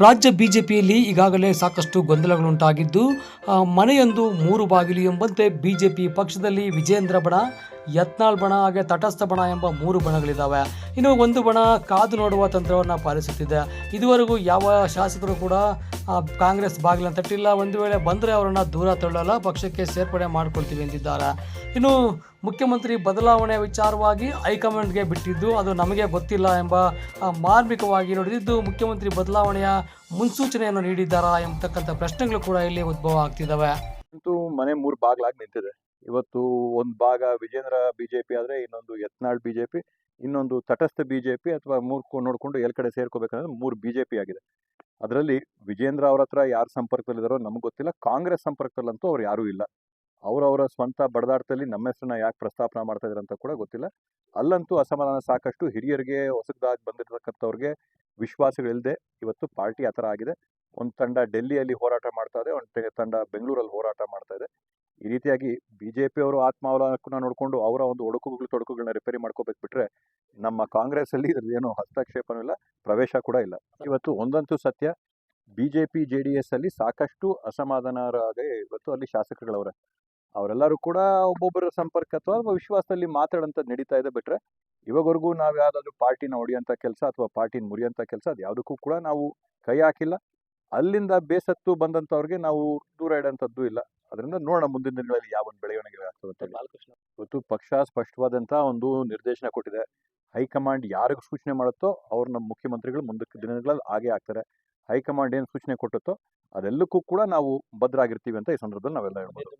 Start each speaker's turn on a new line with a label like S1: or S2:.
S1: ರಾಜ್ಯ ಬಿಜೆಪಿಯಲ್ಲಿ ಈಗಾಗಲೇ ಸಾಕಷ್ಟು ಗೊಂದಲಗಳುಂಟಾಗಿದ್ದು ಮನೆಯೊಂದು ಮೂರು ಬಾಗಿಲು ಎಂಬಂತೆ ಬಿಜೆಪಿ ಪಕ್ಷದಲ್ಲಿ ವಿಜೇಂದ್ರ ಬಣ ಯತ್ನಾಳ್ ಬಣ ಹಾಗೆ ತಟಸ್ಥ ಬಣ ಎಂಬ ಮೂರು ಬಣಗಳಿದ್ದಾವೆ ಇನ್ನು ಒಂದು ಬಣ ಕಾದು ನೋಡುವ ತಂತ್ರವನ್ನು ಪಾಲಿಸುತ್ತಿದೆ. ಇದುವರೆಗೂ ಯಾವ ಶಾಸಕರು ಕೂಡ ಕಾಂಗ್ರೆಸ್ ಬಾಗಿಲನ್ನು ತಟ್ಟಿಲ್ಲ. ಒಂದು ವೇಳೆ ಬಂದರೆ ಅವರನ್ನು ದೂರ ತಳ್ಳಲ್ಲ, ಪಕ್ಷಕ್ಕೆ ಸೇರ್ಪಡೆ ಮಾಡ್ಕೊಳ್ತೀವಿ ಎಂದಿದ್ದಾರೆ. ಇನ್ನು ಮುಖ್ಯಮಂತ್ರಿ ಬದಲಾವಣೆ ವಿಚಾರವಾಗಿ ಹೈಕಮಾಂಡ್ಗೆ ಬಿಟ್ಟಿದ್ದು ಅದು ನಮಗೆ ಗೊತ್ತಿಲ್ಲ ಎಂಬ ಮಾರ್ಮಿಕವಾಗಿ ನುಡಿದಿದ್ದು ಮುಖ್ಯಮಂತ್ರಿ ಬದಲಾವಣೆಯ ಮುನ್ಸೂಚನೆಯನ್ನು ನೀಡಿದ್ದಾರಾ ಎಂಬತಕ್ಕಂಥ ಪ್ರಶ್ನೆಗಳು ಕೂಡ ಇಲ್ಲಿ ಉದ್ಭವ ಆಗ್ತಿದ್ದಾವೆ.
S2: ಮನೆ ಮೂರು ಬಾಗಿಲಾಗಿ ನಿಂತಿದೆ. ಇವತ್ತು ಒಂದು ಭಾಗ ವಿಜೇಂದ್ರ ಬಿ ಜೆ ಪಿ ಆದರೆ ಇನ್ನೊಂದು ಯತ್ನಾಳ್ ಪಿ ಇನ್ನೊಂದು ತಟಸ್ಥ ಬಿ ಜೆ ಪಿ ಅಥವಾ ಮೂರು ನೋಡಿಕೊಂಡು ಎಲ್ಲಿ ಕಡೆ ಸೇರ್ಕೋಬೇಕಂದ್ರೆ ಮೂರು ಬಿ ಜೆ ಪಿ ಆಗಿದೆ. ಅದರಲ್ಲಿ ವಿಜೇಂದ್ರ ಅವ್ರ ಹತ್ರ ಯಾರು ಸಂಪರ್ಕದಲ್ಲಿದ್ದಾರೋ ನಮ್ಗೆ ಗೊತ್ತಿಲ್ಲ, ಕಾಂಗ್ರೆಸ್ ಸಂಪರ್ಕದಲ್ಲಂತೂ ಅವ್ರು ಯಾರೂ ಇಲ್ಲ. ಅವರವರ ಸ್ವಂತ ಬಡದಾಟದಲ್ಲಿ ನಮ್ಮ ಹೆಸರನ್ನ ಯಾಕೆ ಪ್ರಸ್ತಾಪನ ಮಾಡ್ತಾ ಇದ್ದಾರೆ ಅಂತ ಕೂಡ ಗೊತ್ತಿಲ್ಲ. ಅಲ್ಲಂತೂ ಅಸಮಾಧಾನ ಸಾಕಷ್ಟು ಹಿರಿಯರಿಗೆ ಹೊಸದಾಗಿ ಬಂದಿರತಕ್ಕಂಥವ್ರಿಗೆ ವಿಶ್ವಾಸಗಳಿಲ್ಲದೆ ಇವತ್ತು ಪಾರ್ಟಿ ಆ ಥರ ಆಗಿದೆ. ಒಂದು ತಂಡ ಡೆಲ್ಲಿಯಲ್ಲಿ ಹೋರಾಟ ಮಾಡ್ತಾ ಇದೆ, ಒಂದು ತಂಡ ಬೆಂಗಳೂರಲ್ಲಿ ಹೋರಾಟ ಮಾಡ್ತಾ ಇದೆ. ಈ ರೀತಿಯಾಗಿ ಬಿಜೆಪಿ ಅವರು ಆತ್ಮಾವಲೋಕನ ನೋಡಿಕೊಂಡು ಅವರ ಒಂದು ಒಡಕುಗಳು ತೊಡಕುಗಳನ್ನ ರಿಪೇರಿ ಮಾಡ್ಕೋಬೇಕು ಬಿಟ್ರೆ ನಮ್ಮ ಕಾಂಗ್ರೆಸ್ ಅಲ್ಲಿ ಇದ್ರದ್ದು ಏನು ಹಸ್ತಕ್ಷೇಪನೂ ಇಲ್ಲ, ಪ್ರವೇಶ ಕೂಡ ಇಲ್ಲ. ಇವತ್ತು ಒಂದಂತೂ ಸತ್ಯ, ಬಿಜೆಪಿ, ಜೆ ಡಿ ಎಸ್ ಅಲ್ಲಿ ಸಾಕಷ್ಟು ಅಸಮಾಧಾನರಾಗಿ ಇವತ್ತು ಅಲ್ಲಿ ಶಾಸಕಗಳವ್ರೆ ಅವರೆಲ್ಲರೂ ಕೂಡ ಒಬ್ಬೊಬ್ಬರ ಸಂಪರ್ಕ ಅಥವಾ ವಿಶ್ವಾಸದಲ್ಲಿ ಮಾತಾಡೋಂಥದ್ದು ನಡೀತಾ ಇದೆ ಬಿಟ್ರೆ, ಇವಾಗವರೆಗೂ ನಾವು ಯಾವುದಾದ್ರೂ ಪಾರ್ಟಿನ ಹೊಡಿಯೋಂಥ ಕೆಲಸ ಅಥವಾ ಪಾರ್ಟಿನ ಮುರಿಯೋಂಥ ಕೆಲಸ ಅದು ಯಾವುದಕ್ಕೂ ಕೂಡ ನಾವು ಕೈ ಹಾಕಿಲ್ಲ. ಅಲ್ಲಿಂದ ಬೇಸತ್ತು ಬಂದಂಥವ್ರಿಗೆ ನಾವು ದೂರ ಇಡೋಂಥದ್ದು ಇಲ್ಲ. ಅದರಿಂದ ನೋಡೋಣ ಮುಂದಿನ ದಿನಗಳಲ್ಲಿ ಯಾವ ಒಂದು ಬೆಳವಣಿಗೆ ಆಗ್ತದೆ. ಇವತ್ತು ಪಕ್ಷ ಸ್ಪಷ್ಟವಾದಂಥ ಒಂದು ನಿರ್ದೇಶನ ಕೊಟ್ಟಿದೆ. ಹೈಕಮಾಂಡ್ ಯಾರಿಗೂ ಸೂಚನೆ ಮಾಡುತ್ತೋ ಅವ್ರು ನಮ್ಮ ಮುಖ್ಯಮಂತ್ರಿಗಳು ಮುಂದಕ್ಕೆ ದಿನಗಳಲ್ಲಿ ಹಾಗೆ ಆಗ್ತಾರೆ. ಹೈಕಮಾಂಡ್ ಏನು ಸೂಚನೆ ಕೊಟ್ಟುತ್ತೋ ಅದೆಲ್ಲಕ್ಕೂ ಕೂಡ ನಾವು ಭದ್ರಾಗಿರ್ತೀವಿ ಅಂತ ಈ ಸಂದರ್ಭದಲ್ಲಿ ನಾವೆಲ್ಲ ಹೇಳ್ಬೋದು.